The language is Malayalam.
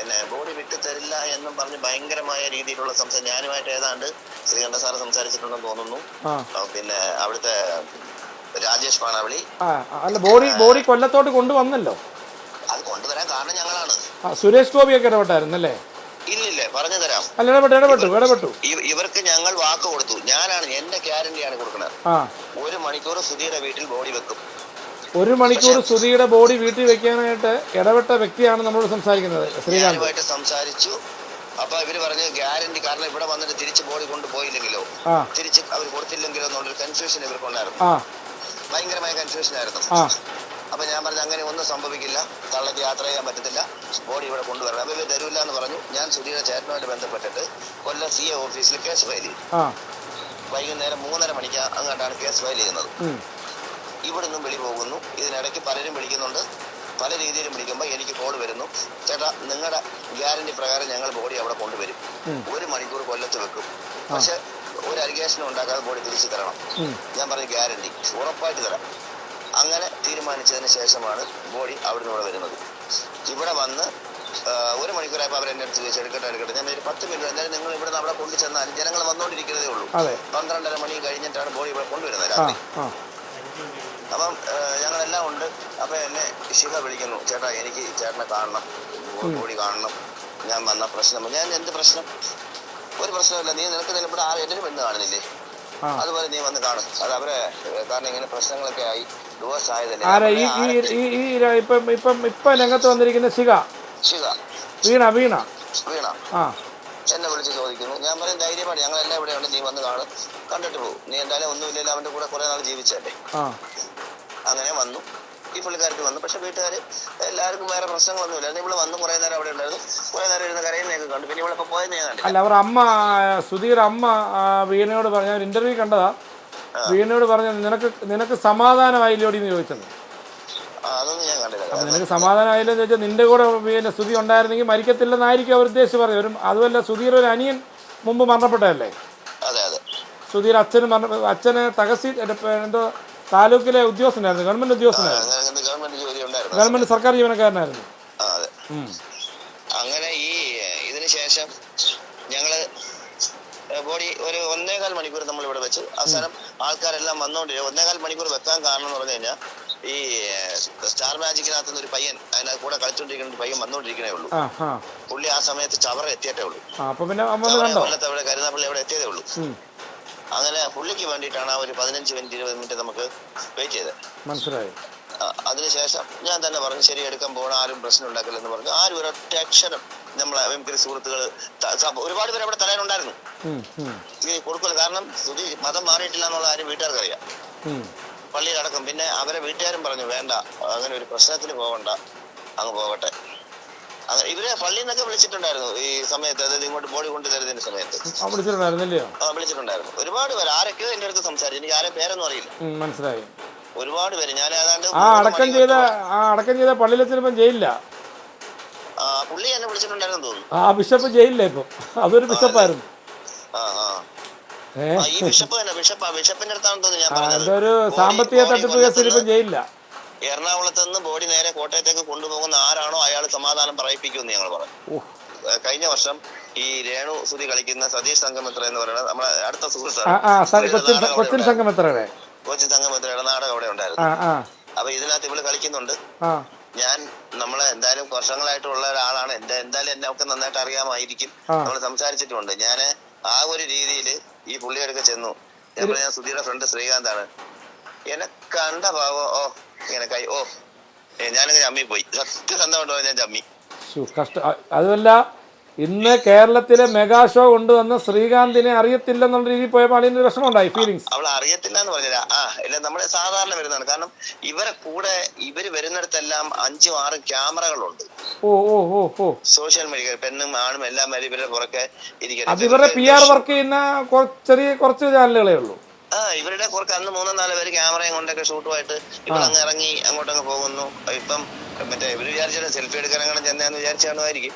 എന്നെ ബോഡി വിട്ടു തരില്ല എന്നും പറഞ്ഞ് ഭയങ്കരമായ രീതിയിലുള്ള സംസാരം. ഞാനുമായിട്ട് ഏതാണ്ട് ശ്രീകണ്ഠ സാറ് സംസാരിച്ചിട്ടുണ്ടെന്ന് തോന്നുന്നു. പിന്നെ അവിടുത്തെ രാജേഷ് പാണാവളി. അല്ല ബോഡി ബോഡി കൊല്ലത്തോട്ട് കൊണ്ടുവന്നല്ലോ? അത് കൊണ്ടുവരാൻ കാരണം ഞങ്ങളാണ്. സുരേഷ് ഗോപി ഒക്കെ ഇടപെട്ടായിരുന്നല്ലേ ഇല്ലില്ലേ പറഞ്ഞു തരാം അല്ല ഇടപെട്ടു ഇടപെട്ടു ഇടപെട്ടു. ഇവർക്ക് ഞങ്ങൾ വാക്ക് കൊടുത്തു. ഞാനാണ് എന്റെ ഗ്യാരണ്ടിയാണ് കൊടുക്കുന്നത് ഒരു മണിക്കൂർ സുധീയുടെ വീട്ടിൽ ബോഡി വെക്കും. ഒരു മണിക്കൂർ സുധിയുടെ ബോഡി വീട്ടിൽ വെക്കാനായിട്ട് ഇടപെട്ട വ്യക്തിയാണ് നമ്മളോട് സംസാരിക്കുന്നത് ശ്രീകാന്ത്. സംസാരിച്ചു. അപ്പൊ ഇവർ പറഞ്ഞു ഗ്യാരണ്ടി കാരണം ഇവിടെ വന്നിട്ട് തിരിച്ച് ബോഡി കൊണ്ടുപോയില്ലെങ്കിലോ തിരിച്ച് അവർ കൊടുത്തില്ലെങ്കിലോ എന്നുള്ളൊരു കൺഫ്യൂഷൻ ഇവർക്കുണ്ടായിരുന്നു. ഭയങ്കരമായ കൺഫ്യൂഷൻ ആയിരുന്നു. അപ്പൊ ഞാൻ പറഞ്ഞു അങ്ങനെ ഒന്നും സംഭവിക്കില്ല. തള്ളക്ക് യാത്ര ചെയ്യാൻ പറ്റത്തില്ല. ബോഡി ഇവിടെ കൊണ്ടുവരണം. അപ്പൊ ഇവർ തരൂല്ല എന്ന് പറഞ്ഞു. ഞാൻ സുധീര ചേട്ടനുമായിട്ട് ബന്ധപ്പെട്ടിട്ട് കൊല്ലം സി എ ഓഫീസിൽ കേസ് ഫയൽ ചെയ്തു. വൈകുന്നേരം മൂന്നര മണിക്ക് അങ്ങോട്ടാണ് കേസ് ഫയൽ ചെയ്യുന്നത്. ഇവിടുന്നും വിളി പോകുന്നു. ഇതിനിടയ്ക്ക് പലരും വിളിക്കുന്നുണ്ട്. പല രീതിയിലും വിളിക്കുമ്പോൾ എനിക്ക് കോൾ വരുന്നു. ചേട്ടാ നിങ്ങളുടെ ഗ്യാരണ്ടി പ്രകാരം ഞങ്ങൾ ബോഡി അവിടെ കൊണ്ടുവരും. ഒരു മണിക്കൂർ കൊല്ലത്ത് വെക്കും. പക്ഷെ ഒരു അലിഗേഷനും ഉണ്ടാക്കാതെ ബോഡി തിരിച്ചു തരണം. ഞാൻ പറഞ്ഞു ഗ്യാരണ്ടി ഉറപ്പായിട്ട് തരാം. അങ്ങനെ തീരുമാനിച്ചതിന് ശേഷമാണ് ബോഡി അവിടെ നിന്ന് ഇവിടെ വരുന്നത്. ഇവിടെ വന്ന് ഒരു മണിക്കൂറായപ്പോൾ അവർ എന്റെ അടുത്ത് ചോദിച്ചു എടുക്കട്ടെ എടുക്കട്ടെ. ഞാൻ ഒരു പത്ത് മിനിറ്റ് എന്തായാലും നിങ്ങൾ ഇവിടുന്ന് അവിടെ കൊണ്ടു ചെന്നാൽ ജനങ്ങൾ വന്നുകൊണ്ടിരിക്കുന്നതേ ഉള്ളൂ. പന്ത്രണ്ടര മണി കഴിഞ്ഞിട്ടാണ് ബോഡി ഇവിടെ കൊണ്ടുവരുന്നത് രാത്രി. അപ്പം ഞങ്ങളെല്ലാം ഉണ്ട്. അപ്പൊ എന്നെ ശിവ വിളിക്കുന്നു. ചേട്ടാ എനിക്ക് ചേട്ടനെ കാണണം. കൂടി കാണണം. ഞാൻ വന്ന പ്രശ്നം. ഞാൻ എന്ത് പ്രശ്നം? ഒരു പ്രശ്നമില്ല നീ നിനക്ക് ഇവിടെ ആരും എന്റെ പെണ്ണ് കാണുന്നില്ലേ? അതുപോലെ നീ വന്ന് കാണും. അത് അവരെ കാരണം ഇങ്ങനെ പ്രശ്നങ്ങളൊക്കെ ആയി. ഡിവോഴ്സ് ആയതല്ലേ. ഇപ്പം ഇപ്പം ഇപ്പം രംഗത്ത് വന്നിരിക്കുന്ന ശിഖ ശിവ. വീണ വീണ. വീണ. ആ. എന്നെ വിളിച്ച് ചോദിക്കുന്നു. ഞാൻ പറയും ധൈര്യമാണ് ഞങ്ങളെല്ലാം ഇവിടെ ഉണ്ട് നീ വന്ന് കാണും. കണ്ടിട്ട് പോകും. നീ എന്തായാലും ഒന്നുമില്ലല്ലോ. അവന്റെ കൂടെ കുറെ നാൾ ജീവിച്ചല്ലേ? അങ്ങനെ വന്നു. ഈ പുള്ളിക്കാർക്ക് വന്നു. പക്ഷെ വീട്ടുകാർ എല്ലാവർക്കും വേറെ പ്രശ്നങ്ങളൊന്നുമില്ല. ഇവിടെ വന്ന് കുറെ നേരം അവിടെ ഉണ്ടായിരുന്നു. കുറെ നേരം ഇരുന്ന് കരയുന്നതൊക്കെ കണ്ടു. പിന്നെ ഇവിടെ പോയെന്ന് ഞാൻ അല്ല അവർ അമ്മ സുധീർ അമ്മ വീണയോട് പറഞ്ഞ ഇന്റർവ്യൂ കണ്ടതാ. വീണയോട് പറഞ്ഞ നിനക്ക് നിനക്ക് സമാധാനമായില്ലോടി എന്ന് ചോദിച്ചത് ആ, അതൊന്നും ഞാൻ കണ്ടില്ല അപ്പൊ നിനക്ക് സമാധാനമായില്ലെന്ന് ചോദിച്ചാൽ നിന്റെ കൂടെ പിന്നെ സ്തുതി ഉണ്ടായിരുന്നെങ്കിൽ മരിക്കത്തില്ലെന്നായിരിക്കും അവർ ഉദ്ദേശിച്ച് പറഞ്ഞു ഒരു അതുമല്ല സുധീർ ഒരു അനിയൻ മുമ്പ് മരണപ്പെട്ടതല്ലേ? സുധീർ അച്ഛന് മരണ അച്ഛന് തഹസീൽ എന്തോ താലൂക്കിലെ ഉദ്യോഗസ്ഥനായിരുന്നു ഗവൺമെന്റ് ഉദ്യോഗസ്ഥനായിരുന്നു. ഗവൺമെന്റ് സർക്കാർ ജീവനക്കാരനായിരുന്നു. അങ്ങനെ ഈ ഇതിന് ശേഷം ഞങ്ങൾ ബോഡി ഒരു ഒന്നേകാൽ മണിക്കൂർ നമ്മൾ ഇവിടെ വെച്ചു അവസാനം ആൾക്കാരെല്ലാം വന്നോണ്ടിരിക്കും ഒന്നേകാൽ മണിക്കൂർ വെക്കാൻ കാരണം എന്ന് പറഞ്ഞു കഴിഞ്ഞാൽ ഈ സ്റ്റാർ മാജിക്കിനകത്ത് നിന്ന് ഒരു പയ്യൻ അതിനകത്ത് കൂടെ കളിച്ചോണ്ടിരിക്കുന്ന ഒരു പയ്യൻ വന്നോണ്ടിരിക്കണേ ഉള്ളൂ. പുള്ളി ആ സമയത്ത് ചവറ എത്തിയിട്ടേ ഉള്ളൂ. കൊല്ലത്ത് അവിടെ കരുനാപ്പള്ളി അവിടെ എത്തിയതേ ഉള്ളൂ. അങ്ങനെ പുള്ളിക്ക് വേണ്ടിയിട്ടാണ് ആ ഒരു പതിനഞ്ച് മിനിറ്റ് ഇരുപത് മിനിറ്റ് നമുക്ക് വെയിറ്റ് ചെയ്തത് മനസ്സിലായി. അതിനുശേഷം ഞാൻ തന്നെ പറഞ്ഞു ശരി എടുക്കാൻ പോകണം ആരും പ്രശ്നം ഉണ്ടാക്കില്ലെന്ന് പറഞ്ഞു. ആരും ഒരൊറ്റ അക്ഷരം നമ്മളെ എംകരി സുഹൃത്തുക്കൾ ഒരുപാട് പേര് അവിടെ തലയിലുണ്ടായിരുന്നു. ഈ കൊടുക്കില്ല കാരണം മതം മാറിയിട്ടില്ല എന്നുള്ള ആരും വീട്ടുകാർക്ക് അറിയാം അടക്കം. പിന്നെ അവരെ വീട്ടുകാരും പറഞ്ഞു വേണ്ട അങ്ങനെ ഒരു പ്രശ്നത്തിന് പോകണ്ട അങ്ങ് പോകട്ടെ. അങ്ങനെ ഇവരെ പള്ളിയിൽ നിന്നൊക്കെ വിളിച്ചിട്ടുണ്ടായിരുന്നു ഈ സമയത്ത്. അതായത് ഇങ്ങോട്ട് ബോഡി കൊണ്ടുതരുന്നതിന്റെ സമയത്ത്. ആ വിളിച്ചിട്ടുണ്ടായിരുന്നു. ഒരുപാട് പേര്. ആരൊക്കെയോ എന്റെ അടുത്ത് സംസാരിച്ചു. എനിക്ക് ആരെ പേരൊന്നും അറിയില്ല. മനസ്സിലായി. ഒരുപാട് പേര്. ഞാൻ ഏതാണ്ട് ആ അടക്കം ചെയ്ത ആ അടക്കം ചെയ്ത പള്ളിയിലെത്തിയപ്പം ജയിലില്ല. ആ, പുള്ളി എന്നെ വിളിച്ചിട്ടുണ്ടായിരുന്നു തോന്നുന്നു. ആ ബിഷപ്പ് ജയിലില്ല ഇപ്പം. അതൊരു ബിഷപ്പായിരുന്നു. ആ ആ. എന്തോ സാമ്പത്തിക തട്ടിപ്പ് കേസിൽ ഇപ്പം കൊല്ലത്തുനിന്ന് എറണാകുളത്ത് നിന്ന് ബോഡി നേരെ കോട്ടയത്തേക്ക് കൊണ്ടുപോകുന്ന ആരാണോ അയാൾ സമാധാനം പറയിപ്പിക്കുമെന്ന് ഞങ്ങൾ പറഞ്ഞു. കഴിഞ്ഞ വർഷം ഈ രേണു സുതി കളിക്കുന്ന സതീഷ് സംഗമിത്ര എന്ന് പറയുന്നത് നമ്മുടെ അടുത്ത സുഹൃത്താണ് കൊച്ചിൻ സംഗമിത്രയുടെ. കൊച്ചിൻ സംഗമിത്രയുടെ നാടകം അവിടെ ഉണ്ടായിരുന്നു. അപ്പൊ ഇതിനകത്ത് ഇവൾ കളിക്കുന്നുണ്ട്. ഞാൻ നമ്മളെ എന്തായാലും വർഷങ്ങളായിട്ടുള്ള ഒരാളാണ്. എന്റെ എന്തായാലും എന്നെ ഒക്കെ നന്നായിട്ട് അറിയാമായിരിക്കും. നമ്മൾ സംസാരിച്ചിട്ടുണ്ട് ഞാൻ ആ ഒരു രീതിയിൽ ഈ പുള്ളിയൊക്കെ ചെന്നു. ഞാൻ പറഞ്ഞ ഫ്രണ്ട് ശ്രീകാന്താണ്. എന്നെ കണ്ട ഭാവോ ഓ ഇങ്ങനെ കൈ ഓ ഞാനിങ്ങനെ ഞാനങ്ങ് ചമ്മി പോയി. സത്യസന്ധമായിട്ട് ഞാൻ ചമ്മി? അതുമല്ല ഇന്ന് കേരളത്തിലെ മെഗാ ഷോ കൊണ്ടുവന്ന ശ്രീകാന്തിനെ അറിയത്തില്ലെന്നുള്ള രീതിയിൽ പോയപ്പോൾ അതിന് വിഷമമുണ്ടായി ഫീലിങ്സ് അവൾ അറിയത്തില്ല എന്ന് പറഞ്ഞില്ല. ആ ഇല്ല നമ്മളെ സാധാരണ വരുന്നതാണ്. കാരണം ഇവരെ കൂടെ ഇവർ വരുന്നിടത്തെല്ലാം അഞ്ചും ആറും ക്യാമറകളുണ്ട്. ഓ ഓ ഓ ഓ. സോഷ്യൽ മീഡിയ പെണ്ണും ആണും എല്ലാം വരെ ഇവരുടെ പുറകെ അത് ഇവരുടെ പി ആർ വർക്ക് ചെയ്യുന്ന ചെറിയ കുറച്ച് ചാനലുകളേ ഉള്ളൂ. ആ ഇവരുടെ കുറച്ച് അന്ന് മൂന്നോ നാലോ പേര് ക്യാമറയും കൊണ്ടൊക്കെ ഷൂട്ടുമായിട്ട് ഇവർ അങ്ങ് ഇറങ്ങി അങ്ങോട്ടങ്ങ് പോകുന്നു. ഇപ്പം മറ്റേ ഇവർ വിചാരിച്ചാലും സെൽഫി എടുക്കാൻ അങ്ങനെ ചെന്നേന്ന് വിചാരിച്ചാണുമായിരിക്കും.